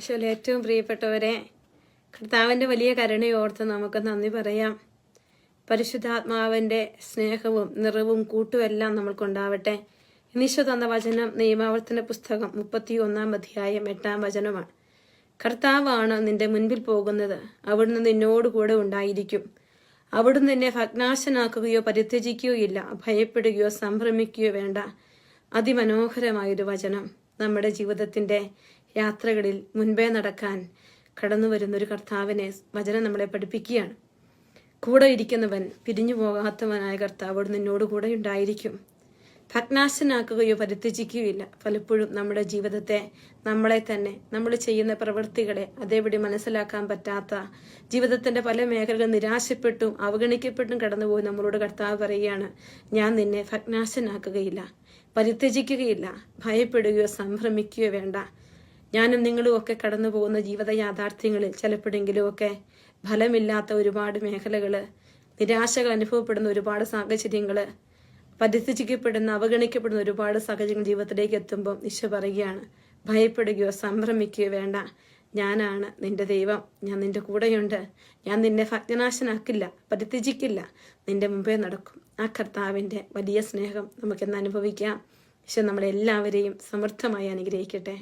ഈശോയിൽ ഏറ്റവും പ്രിയപ്പെട്ടവരെ കർത്താവിന്റെ വലിയ കരുണയോർത്ത് നമുക്ക് നന്ദി പറയാം. പരിശുദ്ധാത്മാവിന്റെ സ്നേഹവും നിറവും കൂട്ടുമെല്ലാം നമ്മൾക്കുണ്ടാവട്ടെ. ഇനീശോ തന്ന വചനം നിയമാവർത്തന പുസ്തകം മുപ്പത്തി ഒന്നാം അധ്യായം എട്ടാം വചനമാണ്. കർത്താവാണ് നിന്റെ മുൻപിൽ പോകുന്നത് അവിടുന്ന് നിന്നോട് കൂടെ ഉണ്ടായിരിക്കും. അവിടുന്ന് നിന്നെ ഭഗ്നാശനാക്കുകയോ പരിത്യജിക്കുകയോ ഇല്ല ഭയപ്പെടുകയോ സംഭ്രമിക്കുകയോ വേണ്ട. അതിമനോഹരമായൊരു വചനം നമ്മുടെ ജീവിതത്തിന്റെ യാത്രകളിൽ മുൻപേ നടക്കാൻ കടന്നു വരുന്ന ഒരു കർത്താവിനെ വചനം നമ്മളെ പഠിപ്പിക്കുകയാണ്. കൂടെ ഇരിക്കുന്നവൻ പിരിഞ്ഞു പോകാത്തവനായ കർത്താവ് അവിടെ നിന്നോട് കൂടെ ഉണ്ടായിരിക്കും. ഭഗ്നാശനാക്കുകയോ പരിത്യജിക്കുകയില്ല. പലപ്പോഴും നമ്മുടെ ജീവിതത്തെ നമ്മളെ തന്നെ നമ്മൾ ചെയ്യുന്ന പ്രവൃത്തികളെ അതേപടി മനസ്സിലാക്കാൻ പറ്റാത്ത ജീവിതത്തിന്റെ പല മേഖലകൾ നിരാശപ്പെട്ടും അവഗണിക്കപ്പെട്ടും കടന്നുപോയി നമ്മളോട് കർത്താവ് പറയുകയാണ് ഞാൻ നിന്നെ ഭഗ്നാശനാക്കുകയില്ല പരിത്യജിക്കുകയില്ല ഭയപ്പെടുകയോ സംഭ്രമിക്കുകയോ വേണ്ട. ഞാനും നിങ്ങളും ഒക്കെ കടന്നു പോകുന്ന ജീവിത യാഥാർത്ഥ്യങ്ങളിൽ ചിലപ്പോഴെങ്കിലും ഒക്കെ ഫലമില്ലാത്ത ഒരുപാട് മേഖലകൾ നിരാശകൾ അനുഭവപ്പെടുന്ന ഒരുപാട് സാഹചര്യങ്ങൾ പരിസ്ഥിതിക്കപ്പെടുന്ന അവഗണിക്കപ്പെടുന്ന ഒരുപാട് സാഹചര്യങ്ങൾ ജീവിതത്തിലേക്ക് എത്തുമ്പോൾ ഈശോ പറയുകയാണ് ഭയപ്പെടുകയോ സംഭ്രമിക്കുകയോ വേണ്ട. ഞാനാണ് നിന്റെ ദൈവം. ഞാൻ നിന്റെ കൂടെയുണ്ട്. ഞാൻ നിന്നെ ഭഗ്നാശനാക്കില്ല പരിത്യജിക്കില്ല. നിന്റെ മുമ്പേ നടക്കും. ആ കർത്താവിന്റെ വലിയ സ്നേഹം നമുക്കെന്ന് അനുഭവിക്കാം. പക്ഷെ നമ്മളെല്ലാവരെയും സമൃദ്ധമായി അനുഗ്രഹിക്കട്ടെ.